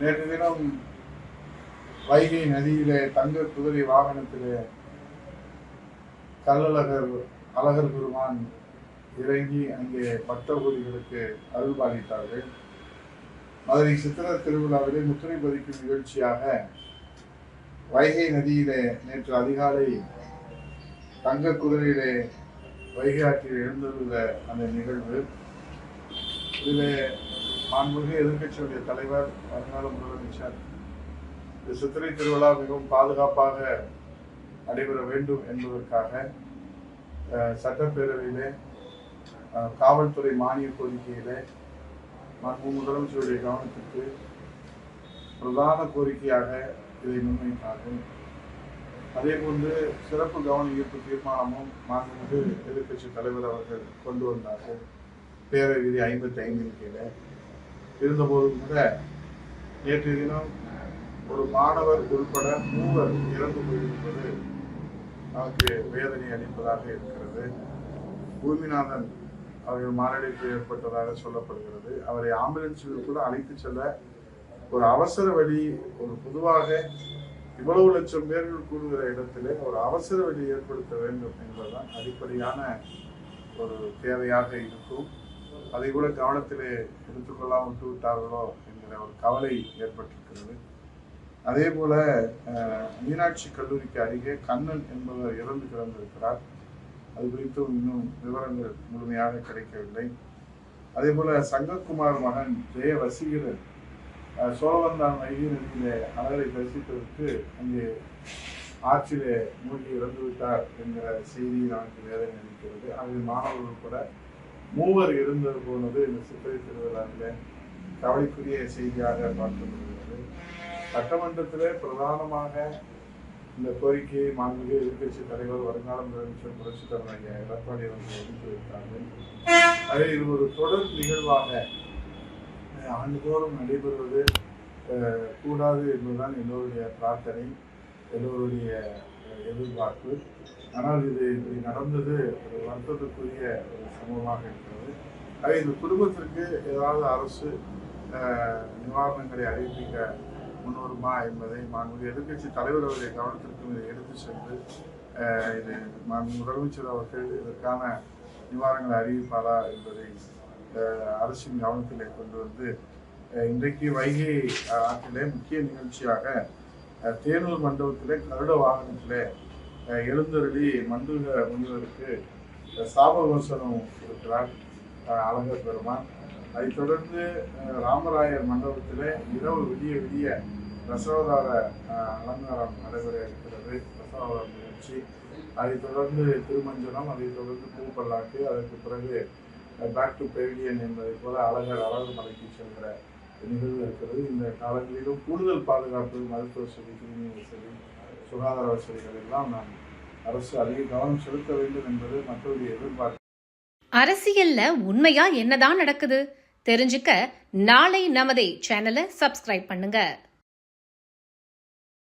நேற்று தினம் வைகை நதியிலே தங்க குதிரை வாகனத்திலே கள்ளழகர் அழகர் பெருமான் இறங்கி அங்கே பக்தகோடிகளுக்கு அருள்பாலித்தார்கள் மதுரை சித்திர திருவிழாவிலே முத்திரை பதிக்கும் நிகழ்ச்சியாக வைகை நதியிலே நேற்று அதிகாலை தங்க குதிரையிலே வைகை ஆற்றில் எழுந்துள்ள அந்த நிகழ்வு. இதில் மாண்புமிகு எதிர்க்கட்சியுடைய தலைவர் வருங்கால முதலமைச்சர் இந்த சித்திரை திருவிழா மிகவும் பாதுகாப்பாக நடைபெற வேண்டும் என்பதற்காக சட்டப்பேரவையிலே காவல்துறை மானிய கோரிக்கையிலே மாண்பு முதலமைச்சருடைய கவனத்திற்கு பிரதான கோரிக்கையாக இதை முன்வைத்தார்கள். அதே போன்று சிறப்பு கவன ஈர்ப்பு தீர்மானமும் மாண்புமிகு எதிர்க்கட்சி தலைவர் அவர்கள் கொண்டு வந்தார்கள். பேரவை விதி ஐம்பத்தி ஐந்தின் கீழே. இருந்தபோதும் கூட நேற்று தினம் ஒரு மாணவர் உட்பட மூவர் இறந்து போயிருப்பது நமக்கு வேதனை அளிப்பதாக இருக்கிறது. பூமிநாதன் அவர்கள் மாரடைப்பு ஏற்பட்டதாக சொல்லப்படுகிறது. அவரை ஆம்புலன்ஸில் கூட அழைத்து செல்ல ஒரு அவசர வழி ஒரு பொதுவாக இவ்வளவு லட்சம் பேர்கள் கூடுகிற இடத்திலே ஒரு அவசர வழி ஏற்படுத்த வேண்டும் என்பதுதான் அடிப்படையான ஒரு தேவையாக இருக்கும். அதை கூட கவனத்திலே எடுத்துக்கொள்ளாமல் விட்டு விட்டார்களோ என்கிற ஒரு கவலை ஏற்பட்டிருக்கிறது. அதே போல மீனாட்சி கல்லூரிக்கு அருகே கண்ணன் என்பவர் இறந்து கிடந்திருக்கிறார். அது குறித்தும் இன்னும் விவரங்கள் முழுமையாக கிடைக்கவில்லை. அதே போல சங்கக்குமார் மகன் ஜெய வசீகரன் சோழவந்தான் வைகை நதியிலே அழகரை தரிசிப்பதற்கு அங்கே ஆற்றிலே மூழ்கி இறந்துவிட்டார் என்கிற செய்தி நமக்கு வேதனை அளிக்கிறது. அதில் மாணவர்கள் கூட மூவர் இருந்து போனது இந்த சித்திரை திருவிழாவிலே. கவலைக்குரிய செய்தியாக பார்க்கப்படுகிறது. சட்டமன்றத்திலே பிரதானமாக இந்த கோரிக்கையை மாண்புமிகு எதிர்க்கட்சி தலைவர் வருங்கால முதலமைச்சர் புரட்சி தலைவர் ஐயா எடப்பாடி அவர்கள் எடுத்து வைத்தார்கள் அதே இது ஒரு தொடர் நிகழ்வாக ஆண்டுதோறும் நடைபெறுவது கூடாது என்பதுதான் என்னுடைய பிரார்த்தனை எல்லோருடைய எதிர்பார்ப்பு. ஆனால் இது இப்படி நடந்தது ஒரு வருத்தத்துக்குரிய ஒரு சம்பவமாக இருக்கிறது. ஆக இந்த குடும்பத்திற்கு ஏதாவது அரசு நிவாரணங்களை அறிவிக்க முன்வருமா என்பதை மாண்புமிகு எதிர்க்கட்சி தலைவர் அவருடைய கவனத்திற்கும் இதை எடுத்து சென்று இது மாண்பு முதலமைச்சர் அவர்கள் இதற்கான நிவாரணங்களை அறிவிப்பாரா என்பதை அரசின் கவனத்திலே கொண்டு வந்து இன்றைக்கு வைகை ஆற்றிலே முக்கிய நிகழ்ச்சியாக அஹ், தேனூர் மண்டபத்திலே கருட வாகனத்தில் எழுந்தருளி மண்டுக முனிவருக்கு சாபகோசனம் கொடுக்கிறார் அஹ், அழகர் பெருமான். அதைத் தொடர்ந்து ராமராயர் மண்டபத்திலே இரவு விடிய விடிய பிரசவதார அலங்காரம் நடைபெற இருக்கிறது. ரசவதார நிகழ்ச்சி. அதைத் தொடர்ந்து திருமஞ்சனம் அதைத் தொடர்ந்து பூப்பல்லாக்கு அதற்கு பிறகு பேக் டு பெவிலியன் என்பதைப் போல அழகர் அழகு மலைக்கு செல்கிற நிகழ்வு இருக்கிறது. இந்த காலங்களிலும் கூடுதல் பாதுகாப்பு மருத்துவ வசதி குடிநீர் வசதி சுகாதார வசதிகள் எல்லாம் நாம் அரசு அதிக கவனம் செலுத்த வேண்டும் என்பது மக்களுடைய எதிர்பார்ப்பு. அரசியல்ல உண்மையா என்னதான் நடக்குது? தெரிஞ்சுக்க நாளை நமதே சேனலை சப்ஸ்கிரைப் பண்ணுங்க.